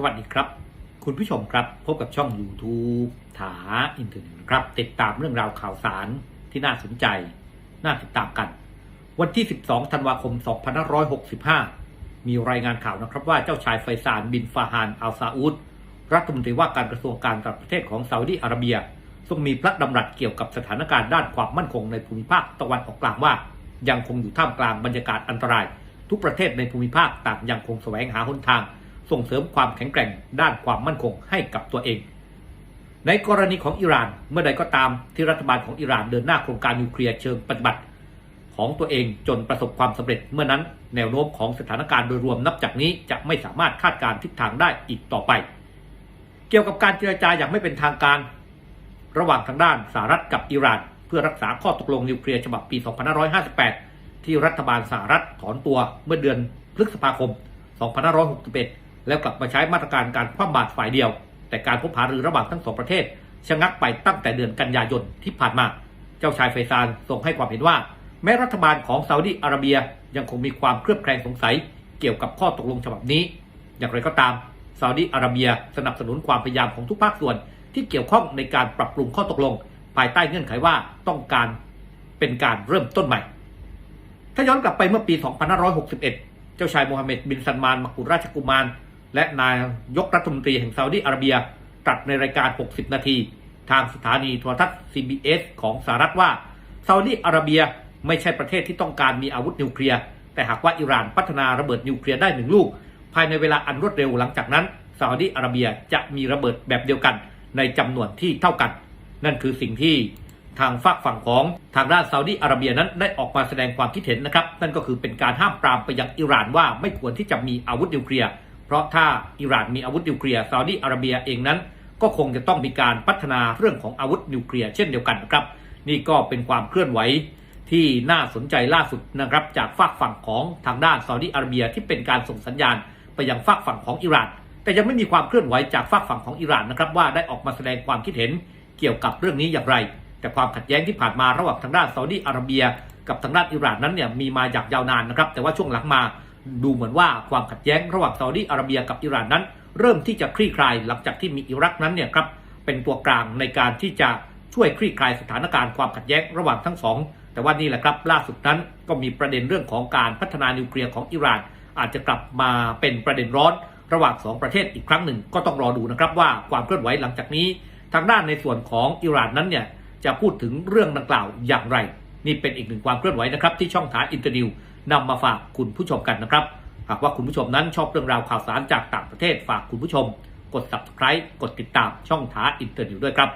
สวัสดีครับ คุณผู้ชมครับพบกับช่อง YouTube ถาอินเทอร์เน็ตครับ ติดตามเรื่องราวข่าวสารที่น่าสนใจ น่าติดตามกัน วันที่ 12 ธันวาคม 2565 มีรายงานข่าวนะครับว่าเจ้าชายไฟซานบินฟาฮานอัลซาอุดรัฐมนตรีว่าการกระทรวงการต่างประเทศของซาอุดิอาระเบียทรงมีพระดำรัสเกี่ยวกับสถานการณ์ด้านความมั่นคงในภูมิภาคตะวันออกกลางว่า ยังคงอยู่ท่ามกลางบรรยากาศอันตราย ทุกประเทศในภูมิภาคต่างยังคงแสวงหาหนทาง ส่งเสริมความแข็งแกร่งด้านความมั่นคงให้กับตัวเอง ในกรณีของอิหร่านเมื่อใดก็ตามที่รัฐบาลของอิหร่านเดินหน้าโครงการนิวเคลียร์เชิงปฏิบัติ ของตัวเองจนประสบความสำเร็จเมื่อนั้น แนวโน้มของสถานการณ์โดยรวมนับจากนี้จะไม่สามารถคาดการณ์ทิศทางได้อีกต่อไป เกี่ยวกับการเจรจาอย่างไม่เป็นทางการ ระหว่างทางด้านสหรัฐกับอิหร่าน เพื่อรักษาข้อตกลงนิวเคลียร์ฉบับปี 2558 ที่รัฐบาลสหรัฐถอนตัวเมื่อเดือนพฤษภาคม 2561 แล้วกลับมาใช้มาตรการการคว่ำบาตรฝ่ายเดียว แต่การพบหารือระหว่างทั้งสองประเทศชะงักไปตั้งแต่เดือนกันยายนที่ผ่านมา เจ้าชายไฟซานทรงให้ความเห็นว่า แม้รัฐบาลของซาอุดิอาระเบียยังคงมีความเครือบแคลงสงสัยเกี่ยวกับข้อตกลงฉบับนี้ อย่างไรก็ตามซาอุดิอาระเบียสนับสนุนความพยายามของทุกภาคส่วน ที่เกี่ยวข้องในการปรับปรุงข้อตกลง ภายใต้เงื่อนไขว่าต้องการเป็นการเริ่มต้นใหม่ ถ้าย้อนกลับไปเมื่อปี 2561 เจ้าชายโมฮัมเหม็ดบินซันมานมักบุราชกุมาร และนายยกรัฐมนตรีแห่งซาอุดิอาระเบียตรัสในรายการ 60 นาที ทางสถานีโทรทัศน์ CBS ของสหรัฐว่าซาอุดิอาระเบียไม่ใช่ประเทศที่ต้องการมีอาวุธนิวเคลียร์แต่หากว่าอิหร่านพัฒนาระเบิดนิวเคลียร์ได้หนึ่งลูก ภายในเวลาอันรวดเร็วหลังจากนั้นซาอุดิอาระเบียจะมีระเบิดแบบเดียวกัน ในจำนวนที่เท่ากัน นั่นคือสิ่งที่ทางฝากฝั่งของทางด้านซาอุดิอาระเบียนั้นได้ออกมาแสดงความคิดเห็นนะครับ นั่นก็คือเป็นการห้ามปรามไปยังอิหร่านว่าไม่ควรที่จะมีอาวุธนิวเคลียร์ เพราะถ้าอิหร่านมีอาวุธนิวเคลียร์ซาอุดิอาระเบียเองนั้น ก็คงจะต้องมีการพัฒนาเรื่องของอาวุธนิวเคลียร์เช่นเดียวกันนะครับ นี่ก็เป็นความเคลื่อนไหวที่น่าสนใจล่าสุดนะครับ จากฝากฝั่งของทางด้านซาอุดิอาระเบียที่เป็นการส่งสัญญาณไปยังฝากฝั่งของอิหร่าน แต่ยังไม่มีความเคลื่อนไหวจากฝากฝั่งของอิหร่านนะครับว่าได้ออกมาแสดงความคิดเห็นเกี่ยวกับเรื่องนี้อย่างไร แต่ความขัดแย้งที่ผ่านมาระหว่างทางด้านซาอุดิอาระเบีย กับทางด้านอิหร่านนั้นเนี่ยมีมาอย่างยาวนานนะครับ แต่ว่าช่วงหลังมา ดูเหมือนว่าความขัดแย้งระหว่างซาอุดิอาระเบียกับอิหร่านนั้น เริ่มที่จะคลี่คลายหลังจากที่มีอิรักนั้นเนี่ยครับเป็นตัวกลางในการที่จะช่วยคลี่คลายสถานการณ์ความขัดแย้งระหว่างทั้งสอง แต่ว่านี่แหละครับล่าสุดนั้นก็มีประเด็นเรื่องของการพัฒนานิวเคลียร์ของอิหร่าน อาจจะกลับมาเป็นประเด็นร้อนระหว่างสองประเทศอีกครั้งหนึ่งก็ต้องรอดูนะครับว่าความเคลื่อนไหวหลังจากนี้ ทางด้านในส่วนของอิหร่านนั้นเนี่ยจะพูดถึงเรื่องดังกล่าวอย่างไร นี่เป็นอีกหนึ่งความเคลื่อนไหวนะครับที่ช่องทางอินเตอร์นิว นำมาฝากคุณผู้ชมกันนะครับ หากว่าคุณผู้ชมนั้นชอบเรื่องราวข่าวสารจากต่างประเทศฝากคุณผู้ชม กด subscribe กดติดตามช่องท้าอินเตอร์นิวด้วยครับ